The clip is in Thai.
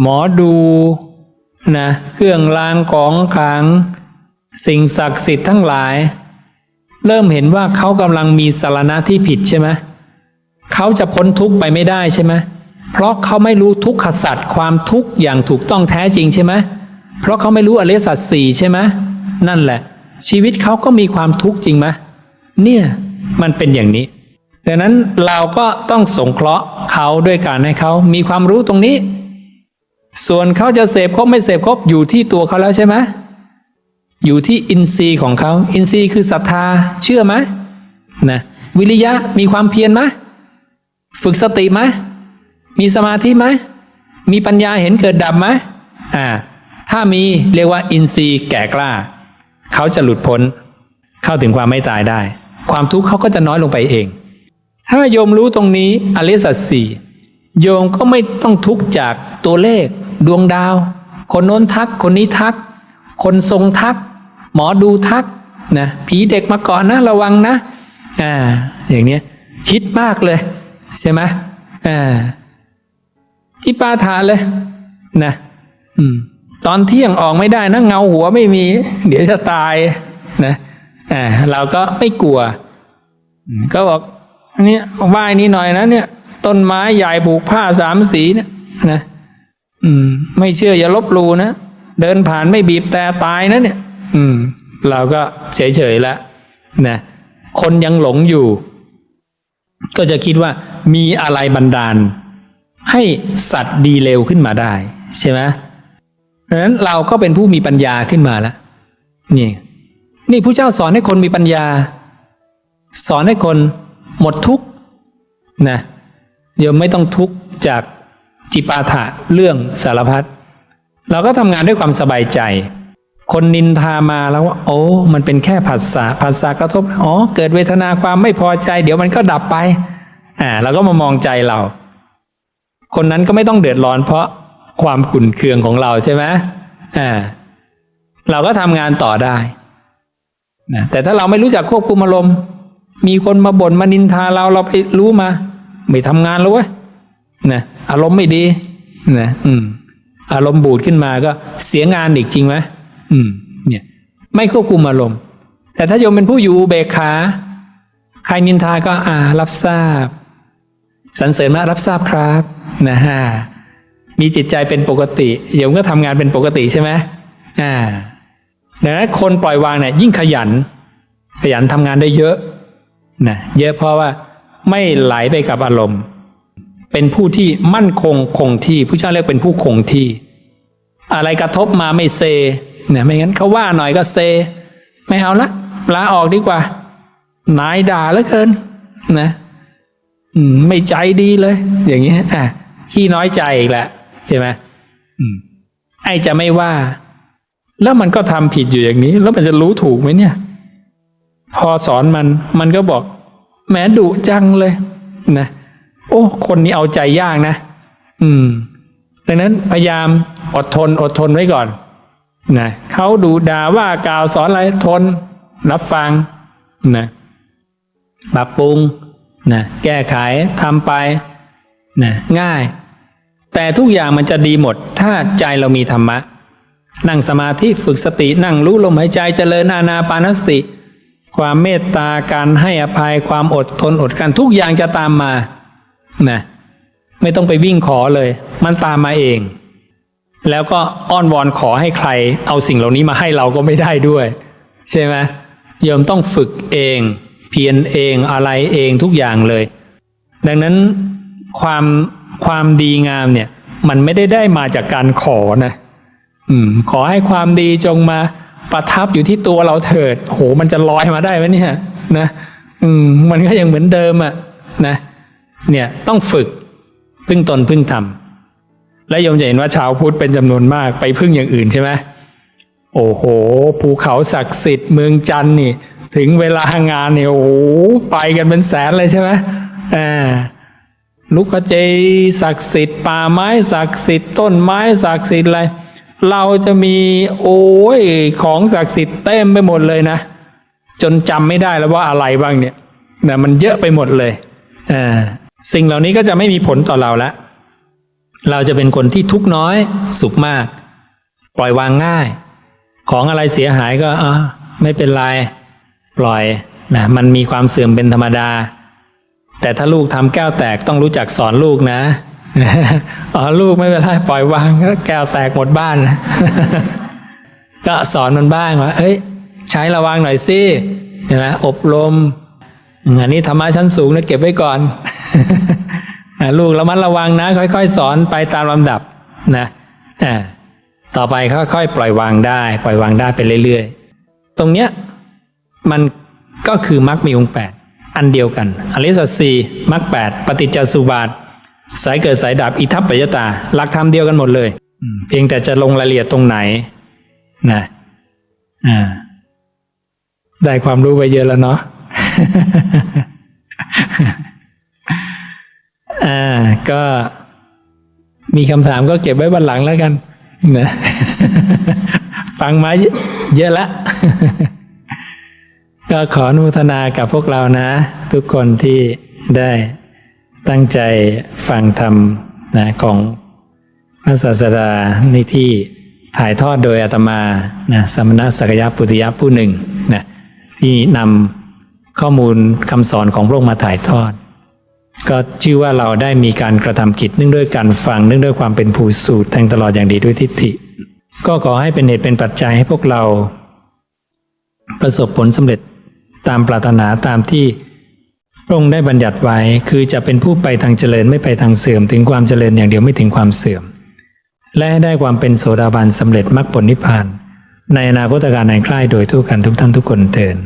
หมอดูนะเครื่องรางของขลังสิ่งศักดิ์สิทธิ์ทั้งหลาย เริ่มเห็นว่าเขากำลังมีสารณะที่ผิดใช่ไหมเขาจะพ้นทุกข์ไปไม่ได้ใช่ไหมเพราะเขาไม่รู้ทุกขสัตว์ความทุกข์อย่างถูกต้องแท้จริงใช่ไหมเพราะเขาไม่รู้อริยสัจสี่ใช่ไหมนั่นแหละ ชีวิตเขาก็มีความทุกข์จริงไหมเนี่ยมันเป็นอย่างนี้ดังนั้นเราก็ต้องสงเคราะห์เขาด้วยการให้เขามีความรู้ตรงนี้ ส่วนเขาจะเสพครบไม่เสพครบอยู่ที่ตัวเขาแล้วใช่ไหมอยู่ที่อินทรีย์ของเขาอินทรีย์คือศรัทธาเชื่อไหมนะวิริยะมีความเพียรไหมฝึกสติไหมมีสมาธิไหมมีปัญญาเห็นเกิดดับไหมอ่า ถ้ามีเรียกว่าอินทรีย์แก่กล้า เขาจะหลุดพ้น เข้าถึงความไม่ตายได้ ความทุกข์เขาก็จะน้อยลงไปเอง ถ้าโยมรู้ตรงนี้อริสัจสี่โยมก็ไม่ต้องทุกข์จากตัวเลข ดวงดาว คนโน้นทัก คนนี้ทัก คนทรงทัก หมอดูทักนะผีเด็กมาก่อนนะระวังนะอ่าอย่างเนี้ยฮิตมากเลย ใช่ไหมอ่าจิปาถาเลยนะอืมตอนเที่ยงออกไม่ได้นะเงาหัวไม่มี เดี๋ยวจะตายนะอ่าเราก็ไม่กลัว ก็บอกอันนี้ไหว้นี้หน่อยนะเนี่ย ต้นไม้ใหญ่ผูกผ้าสามสีเนี่ยนะ อืม ไม่เชื่ออย่าลบลูนะ เดินผ่านไม่บีบแต่ตายนะเนี่ย อืม เราก็เฉยๆแล้วนะคนยังหลงอยู่ ก็จะคิดว่ามีอะไรบันดาล ให้สัตว์ดีเร็วขึ้นมาได้ ใช่ไหมดังนั้นเราก็เป็นผู้มีปัญญาขึ้นมาแล้วนี่ นี่ผู้เจ้าสอนให้คนมีปัญญา สอนให้คนหมดทุกข์นะโยมไม่ต้องทุกข์จาก จิปาถะเรื่องสารพัดเราก็ทำงานด้วยความสบายใจ คนนินทามาแล้วว่า โอ้ มันเป็นแค่ผัสสะผัสสะกระทบอ๋อเกิดเวทนาความไม่พอใจ เดี๋ยวมันก็ดับไปอ่าเราก็มามองใจเรา คนนั้นก็ไม่ต้องเดือดร้อนเพราะความขุ่นเคืองของเราใช่ไหมอ่าเราก็ทำงานต่อได้นะแต่ถ้าเราไม่รู้จักควบคุมอารมณ์ มีคนมาบ่นมานินทาเราเราไปรู้มา ไม่ทำงานแล้วเว้ยนะ อารมณ์ไม่ดีนะอืม อารมณ์บูดขึ้นมาก็เสียงานอีกจริงไหมอืม เนี่ย ไม่ควบคุมอารมณ์ แต่ถ้าโยมเป็นผู้อยู่เบกขาใครนินทาก็อ่า รับทราบสรรเสริญมารับทราบครับนะฮะมีจิตใจเป็นปกติโยมก็ทำงานเป็นปกติใช่ไหมอ่าดังนั้นคนปล่อยวางเนี่ยยิ่งขยัน ขยันทำงานได้เยอะนะเยอะเพราะว่าไม่ไหลไปกับอารมณ์ เป็นผู้ที่มั่นคงคงที่ผู้เจ้าเรียกเป็นผู้คงที่ อะไรกระทบมาไม่เซเนี่ยไม่งั้นเขาว่าหน่อยก็เซ ไม่เอาละลาออกดีกว่า นายด่าเหลือเกินนะไม่ใจดีเลย อย่างเงี้ยอะขี้น้อยใจอีกแหละใช่ไหมอืมไอจะไม่ว่า แล้วมันก็ทำผิดอยู่อย่างนี้ แล้วมันจะรู้ถูกไหมเนี่ย พอสอนมัน มันก็บอกแหมดุจังเลย นะ โอ้คนนี้เอาใจยากนะ อืม ดังนั้นพยายามอดทน อดทนไว้ก่อนนะเขาดูด่าว่ากล่าวสอนอะไรทน รับฟังนะปรับปรุงนะแก้ไขทำไปนะง่าย แต่ทุกอย่างมันจะดีหมด ถ้าใจเรามีธรรมะ นั่งสมาธิฝึกสตินั่งรู้ลมหายใจเจริญอานาปานสติ ความเมตตาการให้อภัยความอดทนอดกันทุกอย่างจะตามมา นะไม่ต้องไปวิ่งขอเลย มันตามมาเอง แล้วก็อ้อนวอนขอให้ใคร เอาสิ่งเหล่านี้มาให้เราก็ไม่ได้ด้วย ใช่ไหมโยมต้องฝึกเอง เพียรเองอะไรเองทุกอย่างเลย ดังนั้นความความดีงามเนี่ย มันไม่ได้ได้มาจากการขอนะ อืม ขอให้ความดีจงมาประทับอยู่ที่ตัวเราเถิด โห มันจะลอยมาได้ไหมเนี่ย นะ อืม มันก็ยังเหมือนเดิมอะนะ เนี่ยต้องฝึกพึ่งตนพึ่งธรรมและโยมจะเห็นว่าชาวพุทธเป็นจำนวนมากไปพึ่งอย่างอื่นใช่ไหมโอ้โห ภูเขาศักดิ์สิทธิ์เมืองจันนี่ ถึงเวลางานเนี่ยโอ้โหไปกันเป็นแสนเลยใช่ไหมอ่าลูกเจดีย์ศักดิ์สิทธิ์ป่าไม้ศักดิ์สิทธิ์ต้นไม้ศักดิ์สิทธิ์อะไรเราจะมีโอ้ยของศักดิ์สิทธิ์เต็มไปหมดเลยนะ จนจำไม่ได้แล้วว่าอะไรบ้างเนี่ยนะมันเยอะไปหมดเลยอ่า สิ่งเหล่านี้ก็จะไม่มีผลต่อเราละ เราจะเป็นคนที่ทุกน้อยสุขมาก ปล่อยวางง่าย ของอะไรเสียหายก็อะไม่เป็นไร ปล่อยนะมันมีความเสื่อมเป็นธรรมดา แต่ถ้าลูกทำแก้วแตกต้องรู้จักสอนลูกนะอ๋อลูกไม่เป็นไรปล่อยวางแก้วแตกหมดบ้าน ก็สอนมันบ้างว่าเอ้ย ใช้ระวังหน่อยสิเห็นไหมอบรมอันนี้ธรรมะชั้นสูงนะเก็บไว้ก่อน ลูกระมัดระวังนะ ค่อยๆ สอนไปตามลำดับนะอ่าต่อไปค่อยๆ ปล่อยวางได้ ปล่อยวางได้ไปเรื่อยๆ ตรงเนี้ยมันก็คือมรรคมีองค์แปดอันเดียวกันอริยสัจสี่มรรคแปดปฏิจจสุบาท สายเกิดสายดับอิทัปปัจจตา หลักธรรมเดียวกันหมดเลยอืมเพียงแต่จะลงรายละเอียดตรงไหนนะอ่าได้ความรู้ไปเยอะแล้วเนาะ อ่า ก็มีคำถามก็เก็บไว้บันหลังแล้วกันนะฟังมาเยอะละ ก็ขออนุทนากับพวกเรานะ ทุกคนที่ได้ตั้งใจฟังธรรมนะของพระศาสดาในที่ถ่ายทอดโดยอาตมานะสมณะสักยะปุติยะผู้หนึ่งนะที่นำข้อมูลคำสอนของพระองค์มาถ่ายทอด ก็ชื่อว่าเราได้มีการกระทำกิจเนื่องด้วยการฟังเนื่องด้วยความเป็นผู้สูตรแทงตลอดอย่างดีด้วยทิฏฐิ ก็ขอให้เป็นเหตุเป็นปัจจัยให้พวกเรา ประสบผลสำเร็จตามปรารถนาตามที่พระองค์ได้บัญญัติไว้คือจะเป็นผู้ไปทางเจริญไม่ไปทางเสื่อม ถึงความเจริญอย่างเดียวไม่ถึงความเสื่อม และให้ได้ความเป็นโสดาบันสำเร็จมรรคผลนิพพาน ในอนาคตการในใกล้โดยทั่วกันทุกท่านทุกคนเทิน